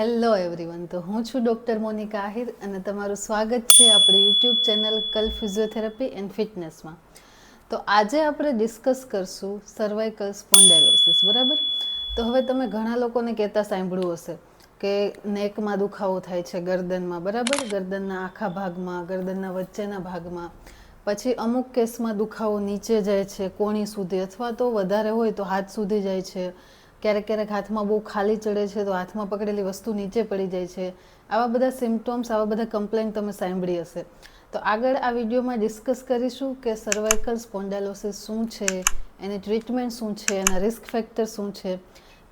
Hello everyone તો હું છું ડૉક્ટર મોનિકા આહિર અને તમારું સ્વાગત છે આપણી યુટ્યુબ ચેનલ કલ ફિઝિયોથેરાપી એન્ડ ફિટનેસમાં તો આજે આપણે ડિસ્કસ કરશું સર્વાઇકલ સ્પોન્ડાઇલોસિસ બરાબર? તો હવે તમે ઘણા લોકોને કહેતા સાંભળ્યું હશે કે નેકમાં દુખાવો થાય છે ગરદનમાં, બરાબર? ગરદનના આખા ભાગમાં, ગરદનના વચ્ચેના ભાગમાં. પછી અમુક કેસમાં દુખાવો નીચે જાય છે, કોણી સુધી અથવા તો વધારે હોય તો હાથ સુધી જાય છે. ક્યારેક ક્યારેક હાથમાં બહુ ખાલી ચડે છે તો હાથમાં પકડેલી વસ્તુ નીચે પડી જાય છે. આવા બધા સિમ્ટોમ્સ આવા બધા કમ્પ્લેન તમે સાંભળી હશે. તો આગળ આ વિડીયોમાં ડિસ્કસ કરીશું કે સર્વાઇકલ સ્પોન્ડાલોસિસ શું છે, એની ટ્રીટમેન્ટ શું છે, એના રિસ્ક ફેક્ટર શું છે.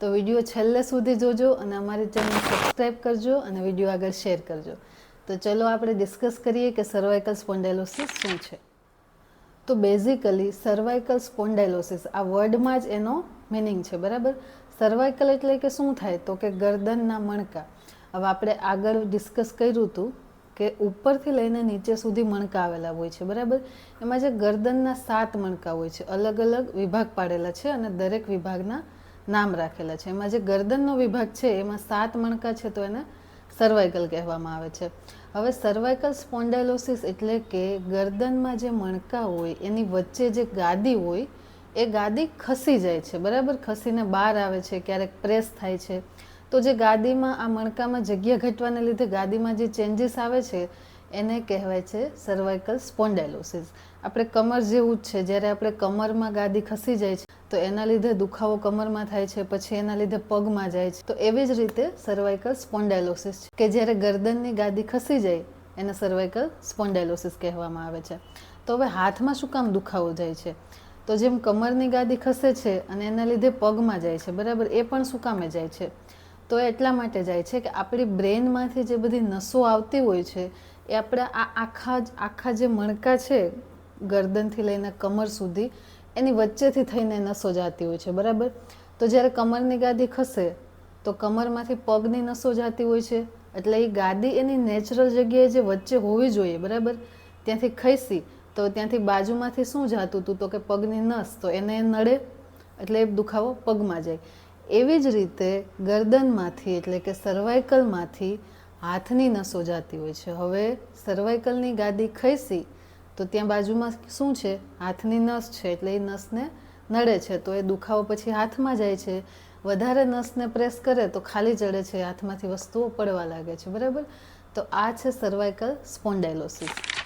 તો વીડિયો છેલ્લે સુધી જોજો અને અમારી ચેનલ સબસ્ક્રાઈબ કરજો અને વીડિયો આગળ શેર કરજો. તો ચલો આપણે ડિસ્કસ કરીએ કે સર્વાઇકલ સ્પોન્ડાલોસિસ શું છે. તો બેઝિકલી સર્વાઇકલ સ્પોન્ડાઇલોસિસ આ વર્ડમાં જ એનો મિનિંગ છે, બરાબર? સર્વાઇકલ એટલે કે શું થાય? તો કે ગરદનના મણકા. હવે આપણે આગળ ડિસ્કસ કર્યું હતું કે ઉપરથી લઈને નીચે સુધી મણકા આવેલા હોય છે, બરાબર? એમાં જે ગરદનના સાત મણકા હોય છે, અલગ અલગ વિભાગ પાડેલા છે અને દરેક વિભાગના નામ રાખેલા છે. એમાં જે ગરદનનો વિભાગ છે, એમાં સાત મણકા છે તો એને સર્વાઇકલ કહેવામાં આવે છે. હવે સર્વાઇકલ સ્પોન્ડાઇલોસિસ એટલે કે ગરદનમાં જે મણકા હોય, એની વચ્ચે જે ગાદી હોય એ ગાદી ખસી જાય છે, બરાબર? ખસીને બહાર આવે છે, ક્યારેક પ્રેસ થાય છે. તો જે ગાદીમાં, આ મણકામાં જગ્યા ઘટવાને લીધે ગાદીમાં જે ચેન્જીસ આવે છે, એને કહેવાય છે સર્વાઇકલ સ્પોન્ડાઇલોસિસ આપણે કમર જેવું જ છે, જ્યારે આપણે કમરમાં ગાદી ખસી જાય છે, તો એના લીધે દુખાવો કમરમાં થાય છે, પછી એના લીધે પગમાં જાય છે. તો એવી જ રીતે સર્વાઇકલ સ્પોન્ડાઇલોસિસ છે, કે જ્યારે ગરદનની ગાદી ખસી જાય, એને સર્વાઇકલ સ્પોન્ડાઇલોસિસ કહેવામાં આવે છે. તો હવે હાથમાં શું કામ દુખાવો જાય છે? તો જેમ કમરની ગાદી ખસે છે અને એના લીધે પગમાં જાય છે, બરાબર? એ પણ શું કામે જાય છે? તો એટલા માટે જાય છે કે આપણી બ્રેનમાંથી જે બધી નસો આવતી હોય છે, એ આપણા આ આખા આખા જે મણકા છે, ગરદનથી લઈને કમર સુધી, એની વચ્ચેથી થઈને નસો જતી હોય છે, બરાબર? તો જ્યારે કમરની ગાદી ખસે, તો કમરમાંથી પગની નસો જતી હોય છે, એટલે એ ગાદી એની નેચરલ જગ્યાએ જે વચ્ચે હોવી જોઈએ, બરાબર? ત્યાંથી ખસી તો ત્યાંથી બાજુમાંથી શું જાતું હતું તો કે પગની નસ, તો એને નડે એટલે દુખાવો પગમાં જાય. એવી જ રીતે ગરદનમાંથી એટલે કે સર્વાઇકલમાંથી હાથની નસો જાતી હોય છે. હવે સર્વાઇકલની ગાદી ખસી તો ત્યાં બાજુમાં શું છે? હાથની નસ છે એટલે એ નસને નડે છે. તો એ દુખાવો પછી હાથમાં જાય છે. વધારે નસને પ્રેસ કરે તો ખાલી ચડે છે. હાથમાંથી વસ્તુઓ પડવા લાગે છે. બરાબર? તો આ છે સર્વાઇકલ સ્પોન્ડાઇલોસિસ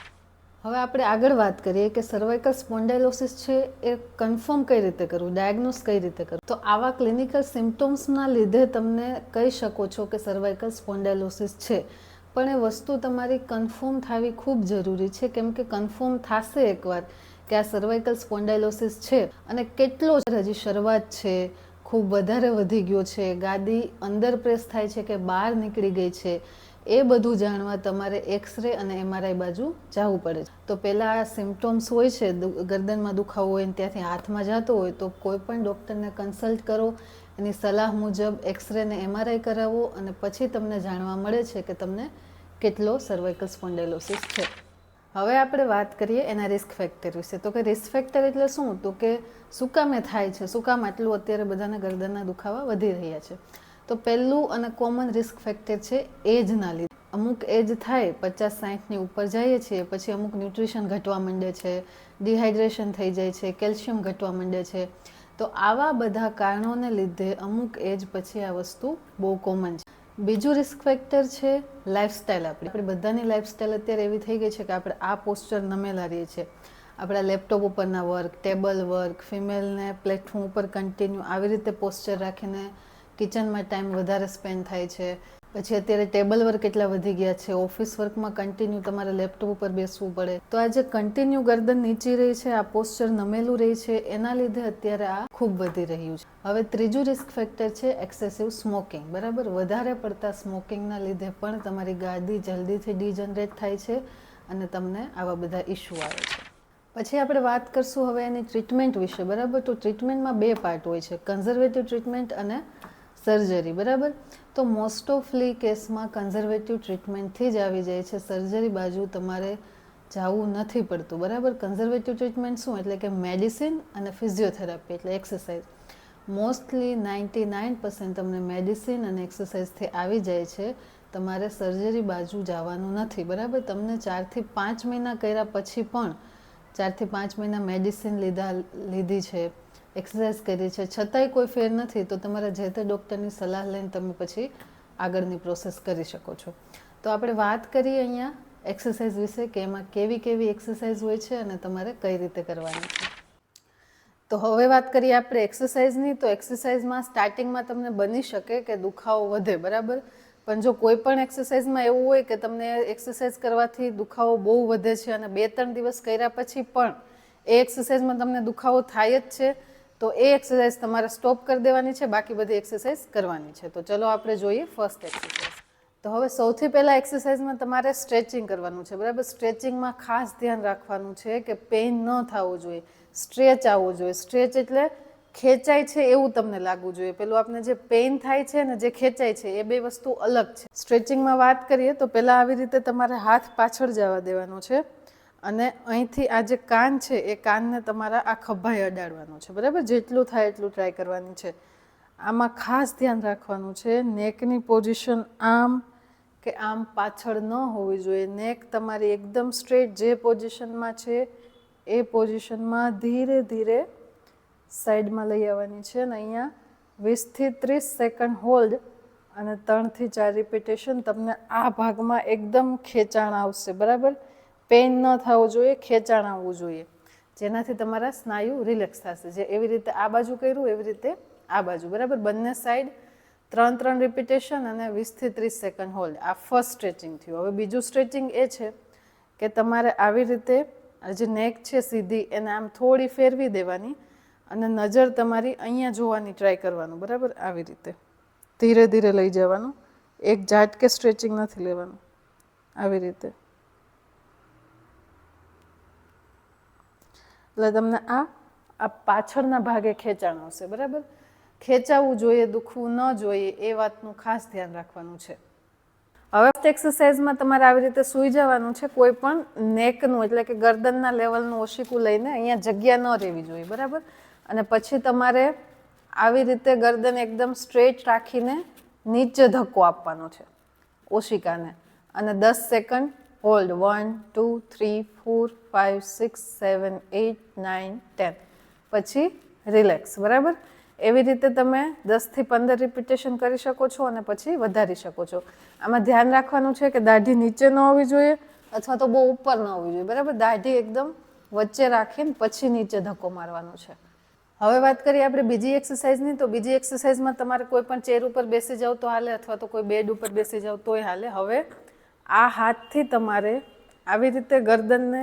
હવે આપણે આગળ વાત કરીએ કે સર્વાઇકલ સ્પોન્ડાઇલોસિસ છે એ કન્ફર્મ કઈ રીતે કરવું? ડાયગ્નોસ કઈ રીતે કરવું? તો આવા ક્લિનિકલ સિમ્ટોમ્સના લીધે તમને કહી શકો છો કે સર્વાઇકલ સ્પોન્ડાઇલોસિસ છે. પણ એ વસ્તુ તમારી કન્ફર્મ થવી ખૂબ જરૂરી છે. કેમ કે કન્ફર્મ થશે એકવાર કે આ સર્વાઇકલ સ્પોન્ડાઇલોસિસ છે અને કેટલો હજી શરૂઆત છે, ખૂબ વધારે વધી ગયો છે. ગાદી અંદર પ્રેસ થાય છે કે બહાર નીકળી ગઈ છે. એ બધું જાણવા તમારે એક્સરે અને એમઆરઆઈ બાજુ જવું પડે છે. તો પહેલાં આ સિમ્ટોમ્સ હોય છે ગરદનમાં દુખાવો હોય ને ત્યાંથી હાથમાં જતો હોય, તો કોઈ પણ ડૉક્ટરને કન્સલ્ટ કરો. એની સલાહ મુજબ એક્સરે ને એમઆરઆઈ કરાવો અને પછી તમને જાણવા મળે છે કે તમને કેટલો સર્વાઇકલ સ્પોન્ડેલોસિસ છે. હવે આપણે વાત કરીએ એના રિસ્ક ફેક્ટર વિશે. તો કે રિસ્ક ફેક્ટર એટલે શું? તો કે શું કામે થાય છે? શું કામ આટલું અત્યારે બધાના ગરદનના દુખાવા વધી રહ્યા છે? તો પહેલું અને કોમન રિસ્ક ફેક્ટર છે એજના લીધે. અમુક એજ થાય, પચાસ સાઠની ઉપર જઈએ છીએ, પછી અમુક ન્યુટ્રિશન ઘટવા માંડે છે ડિહાઇડ્રેશન થઈ જાય છે કેલ્શિયમ ઘટવા માંડે છે. તો આવા બધા કારણોને લીધે અમુક એજ પછી આ વસ્તુ બહુ કોમન છે. બીજું રિસ્ક ફેક્ટર છે લાઇફસ્ટાઈલ આપણી. આપણી બધાની લાઇફસ્ટાઈલ અત્યારે એવી થઈ ગઈ છે કે આપણે આ પોસ્ચર નમેલા રહીએ છીએ. આપણા લેપટોપ ઉપરના વર્ક ટેબલ વર્ક ફિમેલને પ્લેટફોર્મ ઉપર કન્ટિન્યુ આવી રીતે પોસ્ચર રાખીને કિચનમાં ટાઈમ વધારે સ્પેન્ડ થાય છે. પછી અત્યારે ટેબલ વર્ક એટલા વધી ગયા છે. ઓફિસ વર્કમાં કન્ટિન્યુ તમારે લેપટોપ ઉપર બેસવું પડે. તો આ જે કન્ટિન્યુ ગરદન નીચી રહી છે, આ પોસ્ચર નમેલું રહી છે, એના લીધે અત્યારે આ ખૂબ વધી રહ્યું છે. હવે ત્રીજું રિસ્ક ફેક્ટર છે એક્સેસિવ સ્મોકિંગ બરાબર? વધારે પડતા સ્મોકિંગના લીધે પણ તમારી ગાદી જલ્દીથી ડિજનરેટ થાય છે અને તમને આવા બધા ઇસ્યુ આવે છે. પછી આપણે વાત કરશું હવે એની ટ્રીટમેન્ટ વિશે. બરાબર? તો ટ્રીટમેન્ટમાં બે પાર્ટ હોય છે. કન્ઝર્વેટિવ ટ્રીટમેન્ટ અને સર્જરી, બરાબર? તો મોસ્ટ ઓફલી કેસમાં કન્ઝર્વેટિવ ટ્રીટમેન્ટથી જ આવી જાય છે. સર્જરી બાજુ તમારે જવું નથી પડતું, બરાબર? કન્ઝર્વેટિવ ટ્રીટમેન્ટ શું? એટલે કે મેડિસિન અને ફિઝિયોથેરાપી એટલે exercise mostly ninety nine percent તમને મેડિસિન અને એક્સરસાઇઝથી આવી જાય છે. તમારે સર્જરી બાજુ જવાનું નથી, બરાબર? તમને ચારથી પાંચ મહિના કર્યા પછી પણ, ચારથી પાંચ મહિના મેડિસિન લીધા, લીધી છે. એક્સરસાઇઝ કરી છે. છતાંય કોઈ ફેર નથી, તો તમારા જે તે ડૉક્ટરની સલાહ લઈને તમે પછી આગળની પ્રોસેસ કરી શકો છો. તો આપણે વાત કરીએ અહીંયા એક્સરસાઇઝ વિશે કે એમાં કેવી કેવી એક્સરસાઇઝ હોય છે અને તમારે કઈ રીતે કરવાની છે. તો હવે વાત કરીએ આપણે એક્સરસાઇઝની તો એક્સરસાઇઝમાં સ્ટાર્ટિંગમાં તમને બની શકે કે દુખાવો વધે, બરાબર? પણ જો કોઈ પણ એક્સરસાઇઝમાં એવું હોય કે તમને એક્સરસાઇઝ કરવાથી દુખાવો બહુ વધે છે અને બે ત્રણ દિવસ કર્યા પછી પણ એ એક્સરસાઇઝમાં તમને દુખાવો થાય જ છે તો એ એક્સરસાઇઝ તમારે સ્ટોપ કરી દેવાની છે, બાકી બધી એક્સરસાઇઝ કરવાની છે. તો ચલો આપણે જોઈએ ફર્સ્ટ એક્સરસાઇઝ તો હવે સૌથી પહેલાં એક્સરસાઇઝમાં તમારે સ્ટ્રેચિંગ કરવાનું છે. બરાબર? સ્ટ્રેચિંગમાં ખાસ ધ્યાન રાખવાનું છે કે પેઇન ન થવું જોઈએ. સ્ટ્રેચ આવવું જોઈએ. સ્ટ્રેચ એટલે ખેંચાય છે એવું તમને લાગવું જોઈએ. પેલું આપણે જે પેઇન થાય છે ને જે ખેંચાય છે, એ બે વસ્તુ અલગ છે. સ્ટ્રેચિંગમાં વાત કરીએ તો પહેલાં આવી રીતે તમારે હાથ પાછળ જવા દેવાનો છે. અને અહીંથી આ જે કાન છે, એ કાનને તમારા આ ખભાએ અડાડવાનો છે. બરાબર? જેટલું થાય એટલું ટ્રાય કરવાની છે. આમાં ખાસ ધ્યાન રાખવાનું છે નેકની પોઝિશન આમ કે આમ પાછળ ન હોવી જોઈએ. નેક તમારી એકદમ સ્ટ્રેટ જે પોઝિશનમાં છે, એ પોઝિશનમાં ધીરે ધીરે સાઈડમાં લઈ આવવાની છે અને અહીંયા વીસથી ત્રીસ સેકન્ડ હોલ્ડ અને ત્રણથી ચાર રિપીટેશન તમને આ ભાગમાં એકદમ ખેંચાણ આવશે. બરાબર? પેઇન ન થવું જોઈએ ખેંચાણ આવવું જોઈએ. જેનાથી તમારા સ્નાયુ રિલેક્સ થશે. જે એવી રીતે આ બાજુ કર્યું, એવી રીતે આ બાજુ. બરાબર? બંને સાઈડ ત્રણ ત્રણ રિપીટેશન અને વીસથી ત્રીસ સેકન્ડ હોલ્ડ આ ફર્સ્ટ સ્ટ્રેચિંગ થયું. હવે બીજું સ્ટ્રેચિંગ એ છે કે તમારે આવી રીતે જે નેક છે સીધી, એને આમ થોડી ફેરવી દેવાની અને નજર તમારી અહીંયા જોવાની ટ્રાય કરવાનું. બરાબર? આવી રીતે. ધીરે ધીરે લઈ જવાનું. એક ઝાટકે સ્ટ્રેચિંગ નથી લેવાનું. આવી રીતે. એટલે તમને આ આ પાછળના ભાગે ખેંચાણ આવશે બરાબર? ખેંચાવવું જોઈએ, દુખવું ન જોઈએ, એ વાતનું ખાસ ધ્યાન રાખવાનું છે. હવે એક્સરસાઇઝમાં તમારે આવી રીતે સૂઈ જવાનું છે, કોઈ પણ નેકનું એટલે કે ગરદનના લેવલનું ઓશિકું લઈને અહીંયા જગ્યા ન રહેવી જોઈએ, બરાબર? અને પછી તમારે આવી રીતે ગરદન એકદમ સ્ટ્રેટ રાખીને નીચે ધક્કો આપવાનો છે, ઓશિકાને. અને દસ second hold one two three four five six seven eight nine ten પછી રિલેક્સ બરાબર? એવી રીતે તમે દસથી પંદર રિપીટેશન કરી શકો છો અને પછી વધારી શકો છો. આમાં ધ્યાન રાખવાનું છે કે દાઢી નીચે ન હોવી જોઈએ અથવા તો બહુ ઉપર ન હોવી જોઈએ, બરાબર? દાઢી એકદમ વચ્ચે રાખીને પછી નીચે ધક્કો મારવાનો છે. હવે વાત કરીએ આપણે બીજી એક્સરસાઇઝની તો બીજી એક્સરસાઇઝમાં તમારે કોઈ પણ ચેર ઉપર બેસી જાવ તો હાલે અથવા તો કોઈ બેડ ઉપર બેસી જાવ તોય હાલે. હવે આ હાથથી તમારે આવી રીતે ગરદનને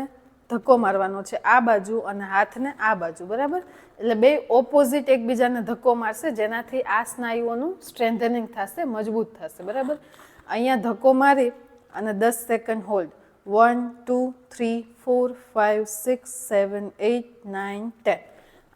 ધક્કો મારવાનો છે આ બાજુ અને હાથને આ બાજુ, બરાબર? એટલે બે ઓપોઝિટ એકબીજાને ધક્કો મારશે, જેનાથી આ સ્નાયુઓનું સ્ટ્રેન્થનિંગ થશે, મજબૂત થશે, બરાબર? અહીંયા ધક્કો મારી અને દસ second hold one two three four five six seven eight nine ten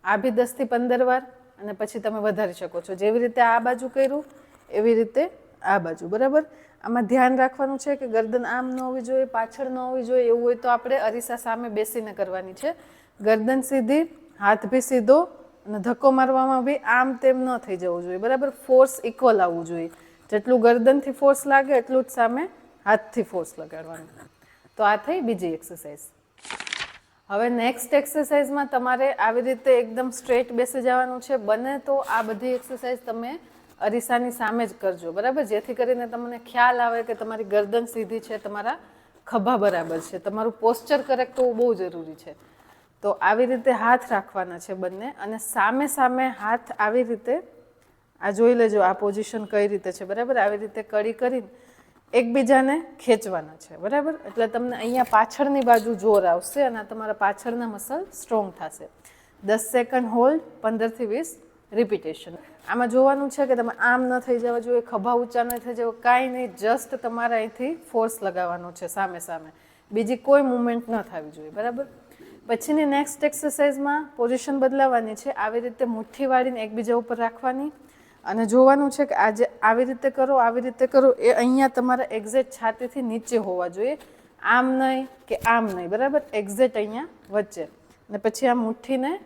આ બી દસથી પંદર વાર અને પછી તમે વધારી શકો છો. જેવી રીતે આ બાજુ કર્યું, એવી રીતે આ બાજુ, બરાબર? આમાં ધ્યાન રાખવાનું છે કે ગરદન આમ ન હોવી જોઈએ, પાછળ ન હોવી જોઈએ, એવું હોય તો આપણે અરીસા સામે બેસીને કરવાની છે. ગરદન સીધી, હાથ બી સીધો અને ધક્કો મારવામાં બી આમ તેમ ન થઈ જવું જોઈએ, બરાબર? ફોર્સ ઇક્વલ આવવું જોઈએ. જેટલું ગરદનથી ફોર્સ લાગે, એટલું જ સામે હાથથી ફોર્સ લગાડવાનું. તો આ થઈ બીજી એક્સરસાઇઝ હવે નેક્સ્ટ એક્સરસાઇઝમાં તમારે આવી રીતે એકદમ સ્ટ્રેટ બેસી જવાનું છે. બને તો આ બધી એક્સરસાઇઝ તમે અરીસાની સામે જ કરજો, બરાબર? જેથી કરીને તમને ખ્યાલ આવે કે તમારી ગરદન સીધી છે, તમારા ખભા બરાબર છે. તમારું પોસ્ચર કરેક્ટ હોવું બહુ જરૂરી છે. તો આવી રીતે હાથ રાખવાના છે બંને અને સામે સામે હાથ આવી રીતે, આ જોઈ લેજો આ પોઝિશન કઈ રીતે છે, બરાબર? આવી રીતે કડી કરીને એકબીજાને ખેંચવાના છે, બરાબર? એટલે તમને અહીંયા પાછળની બાજુ જોર આવશે અને તમારા પાછળના મસલ સ્ટ્રોંગ થશે. દસ સેકન્ડ હોલ્ડ પંદરથી વીસ રિપીટેશન આમાં જોવાનું છે કે તમે આમ ન થઈ જવા જોઈએ, ખભા ઊંચા ન થઈ જવા કાંઈ નહીં જસ્ટ તમારે અહીંથી ફોર્સ લગાવવાનો છે સામે સામે. બીજી કોઈ મુવમેન્ટ ન થવી જોઈએ, બરાબર? પછીની નેક્સ્ટ એક્સરસાઇઝમાં પોઝિશન બદલાવાની છે, આવી રીતે મુઠ્ઠી વાળીને એકબીજા ઉપર રાખવાની. અને જોવાનું છે કે આજે આવી રીતે કરો, આવી રીતે કરો, એ અહીંયા તમારા એક્ઝેક્ટ છાતીથી નીચે હોવા જોઈએ. આમ નહીં કે આમ નહીં, બરાબર? એક્ઝેક્ટ અહીંયા વચ્ચે. અને પછી આ મુઠ્ઠીને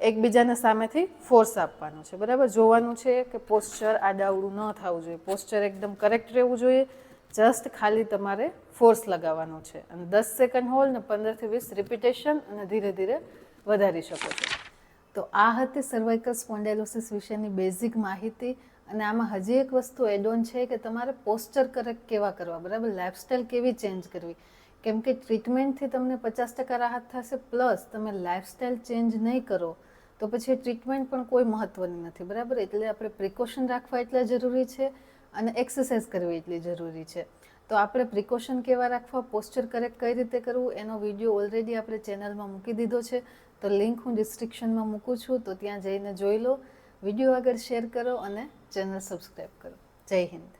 એકબીજાને સામેથી ફોર્સ આપવાનો છે. બરાબર? જોવાનું છે કે પોસ્ચર આડાવડું ન થવું જોઈએ. પોસ્ચર એકદમ કરેક્ટ રહેવું જોઈએ. જસ્ટ ખાલી તમારે ફોર્સ લગાવવાનો છે. અને દસ સેકન્ડ હોલ ને પંદરથી વીસ રિપીટેશન અને ધીરે ધીરે વધારી શકો છો. તો આ હતી સર્વાઇકલ સ્પોન્ડેલોસિસ વિશેની બેઝિક માહિતી. અને આમાં હજી એક વસ્તુ એડ ઓન છે કે તમારે પોસ્ચર કરેક્ટ કેવા કરવા? બરાબર? લાઇફસ્ટાઈલ કેવી ચેન્જ કરવી? કેમ કે ટ્રીટમેન્ટથી તમને પચાસ ટકા રાહત થશે. પ્લસ તમે લાઇફસ્ટાઈલ ચેન્જ નહીં કરો. તો પછી ટ્રીટમેન્ટ પણ કોઈ મહત્ત્વની નથી, બરાબર? એટલે આપણે પ્રિકોશન રાખવા એટલા જરૂરી છે અને એક્સરસાઇઝ કરવી એટલી જરૂરી છે. તો આપણે પ્રિકોશન કેવા રાખવા પોસ્ચર કરેક્ટ કઈ રીતે કરવું, એનો વીડિયો ઓલરેડી આપણે ચેનલમાં મૂકી દીધો છે. તો લિંક હું ડિસ્ક્રિપ્શનમાં મૂકું છું, તો ત્યાં જઈને જોઈ લો. વીડિયો આગળ શેર કરો અને ચેનલ સબસ્ક્રાઈબ કરો. જય હિન્દ.